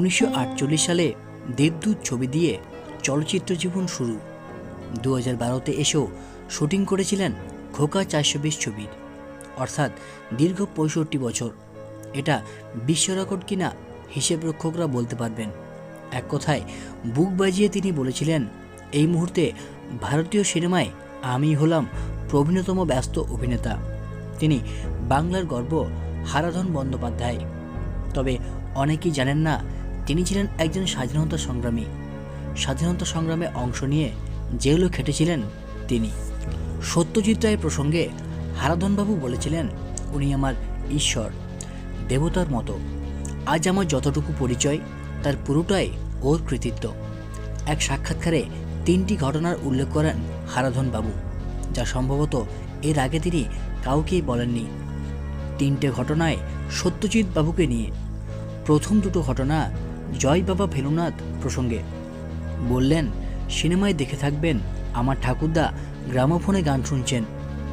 উনিশশো আটচল্লিশ সালে দেবদূত ছবি দিয়ে চলচ্চিত্র জীবন শুরু। দু হাজার বারোতে এসেও শুটিং করেছিলেন খোকা চারশো বিশ ছবির, অর্থাৎ দীর্ঘ পঁয়ষট্টি বছর। এটা বিশ্ব রেকর্ড কিনা হিসেব রক্ষকরা বলতে পারবেন। এক কথায়, বুক বাজিয়ে তিনি বলেছিলেন, এই মুহূর্তে ভারতীয় সিনেমায় আমি হলাম প্রবীণতম ব্যস্ত অভিনেতা। তিনি বাংলার গর্ব হারাধন বন্দ্যোপাধ্যায়। তবে অনেকেই জানেন না তিনি ছিলেন একজন স্বাধীনতা সংগ্রামী। স্বাধীনতা সংগ্রামে অংশ নিয়ে যেগুলো খেটেছিলেন তিনি। সত্যজিৎ রায়ের প্রসঙ্গে হারাধনবাবু বলেছিলেন, উনি আমার ঈশ্বর, দেবতার মতো। আজ আমার যতটুকু পরিচয়, তার পুরোটাই ওর কৃতিত্ব। এক সাক্ষাৎকারে তিনটি ঘটনার উল্লেখ করেন হারাধন বাবু যা সম্ভবত এর আগে তিনি কাউকেই বলেননি। তিনটে ঘটনায় সত্যজিৎ বাবুকে নিয়ে প্রথম দুটো ঘটনা জয় বাবা ভেলুনাথ প্রসঙ্গে। বললেন, সিনেমায় দেখে থাকবেন, আমার ঠাকুরদা গ্রামোফোনে গান শুনছেন।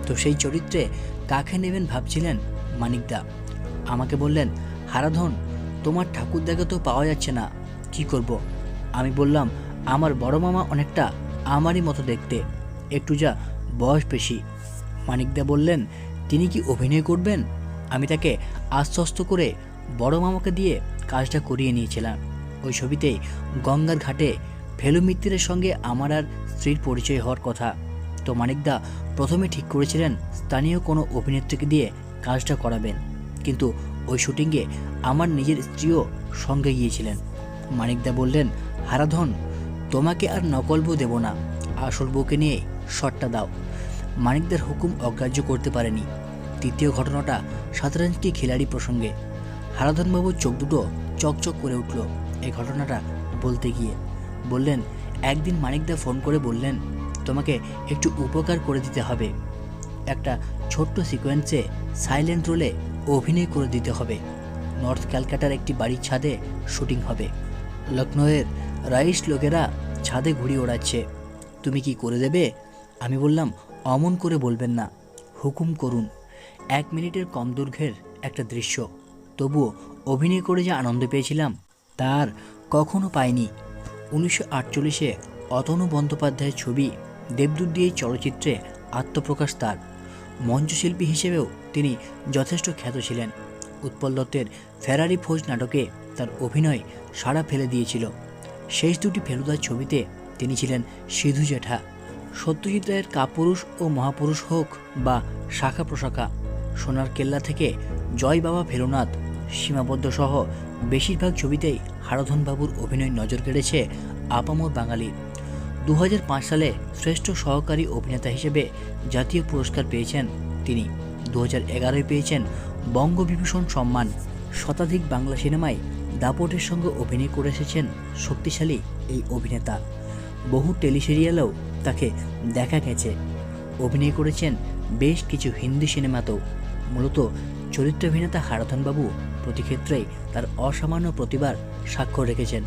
তো সেই চরিত্রে কাকে নেবেন ভাবছিলেন মানিকদা? আমাকে বললেন, হারাধন, তোমার ঠাকুরদাকে তো পাওয়া যাচ্ছে না, কি করব? আমি বললাম, আমার বড় মামা অনেকটা আমারই মতো দেখতে, একটু যা বয়স বেশি। মানিকদা বললেন, তিনি কি অভিনয় করবেন? আমি তাকে আশ্বস্ত করে বড় মামাকে দিয়ে কাজটা করিয়ে নিয়েছিলাম। ওই ছবিতে গঙ্গার ঘাটে ফেলু মিত্রের সঙ্গে আমার আর স্ত্রীর পরিচয় হওয়ার কথা। তো মানিকদা প্রথমে ঠিক করেছিলেন স্থানীয় কোনো অভিনেত্রীকে দিয়ে কাজটা করাবেন। কিন্তু ওই শুটিংয়ে আমার নিজের স্ত্রীও সঙ্গে গিয়েছিলেন। মানিকদা বললেন, হারাধন, তোমাকে আর নকল বউ দেব না। আসল বউকে নিয়ে শটটা দাও। মানিকদার হুকুম অগ্রাহ্য করতে পারেনি। তৃতীয় ঘটনাটা সাতরাঞ্জকি খিলাড়ি প্রসঙ্গে। হারাধনবাবুর চোখ দুটো চকচক করে উঠল। এই ঘটনাটা বলতে গিয়ে। বললেন, একদিন মানিকদা ফোন করে বললেন, তোমাকে একটু উপকার করে দিতে হবে। একটা ছোট্ট সিকোয়েন্সে সাইলেন্ট রোলে অভিনয় করে দিতে হবে। নর্থ ক্যালকাটার একটি বাড়ির ছাদে শুটিং হবে। লখনৌয়ের রাইস লোকেরা ছাদে ঘুড়ি ওড়াচ্ছে। তুমি কি করে দেবে? আমি বললাম, অমন করে বলবেন না। হুকুম করুন। এক মিনিটের কম দৈর্ঘ্যের একটা দৃশ্য। তবুও অভিনয় করে যে আনন্দ পেয়েছিলাম, তার কখনো পাইনি। উনিশশো আটচল্লিশে অতনু বন্দ্যোপাধ্যায়ের ছবি দেবদূত দিয়ে চলচ্চিত্রে আত্মপ্রকাশ তার। মঞ্চশিল্পী হিসেবেও তিনি যথেষ্ট খ্যাত ছিলেন। উৎপল দত্তের ফেরারি ফৌজ নাটকে তার অভিনয় সাড়া ফেলে দিয়েছিল। শেষ দুটি ফেলুদার ছবিতে তিনি ছিলেন সিধু জেঠা। সত্যজিৎ রায়ের কাপুরুষ ও মহাপুরুষ হোক বা শাখা প্রশাখা সোনার কেল্লা থেকে জয় বাবা ভেরুনাথ সীমাবদ্ধ সহ বেশিরভাগ ছবিতেই হারাধন বাবুর অভিনয় নজর কেড়েছে আপামর বাঙালির দু সালে শ্রেষ্ঠ সহকারী অভিনেতা হিসেবে জাতীয় পুরস্কার পেয়েছেন তিনি। দু হাজার পেয়েছেন বঙ্গবিভূষণ সম্মান। শতাধিক বাংলা সিনেমায় দাপটের সঙ্গে অভিনয় করে এসেছেন শক্তিশালী এই অভিনেতা। বহু টেলিসিরিয়ালেও তাকে দেখা গেছে। অভিনয় করেছেন বেশ কিছু হিন্দি সিনেমাতেও। মূলত চরিত্র চরিত্রাভিনেতা হারাধনবাবু প্রতি ক্ষেত্রেই তার অসামান্য প্রতিভার স্বাক্ষর রেখেছেন।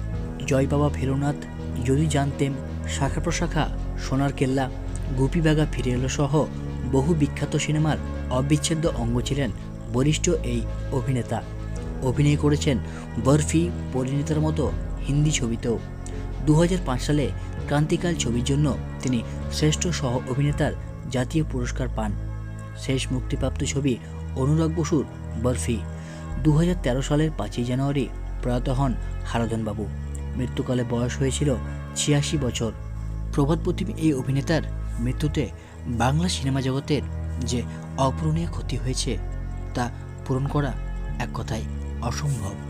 জয় বাবা ভেরুনাথ যদি জানতেন, শাখা প্রশাখা, সোনার কেল্লা গুপিবাগা ফিরে এলো সহ বহু বিখ্যাত সিনেমার অবিচ্ছেদ্য অঙ্গ ছিলেন বরিষ্ঠ এই অভিনেতা। অভিনয় করেছেন বরফি, পরিণীতার মতো হিন্দি ছবিতেও। দু হাজার পাঁচ সালে ক্রান্তিকাল ছবির জন্য তিনি শ্রেষ্ঠ সহ অভিনেতার জাতীয় পুরস্কার পান। শেষ মুক্তিপ্রাপ্ত ছবি অনুরাগ বসুর বরফি। দু হাজার তেরো সালের পাঁচই জানুয়ারি প্রয়াত হন হারাধনবাবু মৃত্যুকালে বয়স হয়েছিল ছিয়াশি বছর। প্রভাত প্রতিম এই অভিনেতার মৃত্যুতে বাংলা সিনেমা জগতের যে অপূরণীয় ক্ষতি হয়েছে, তা পূরণ করা এক কথায় অসম্ভব।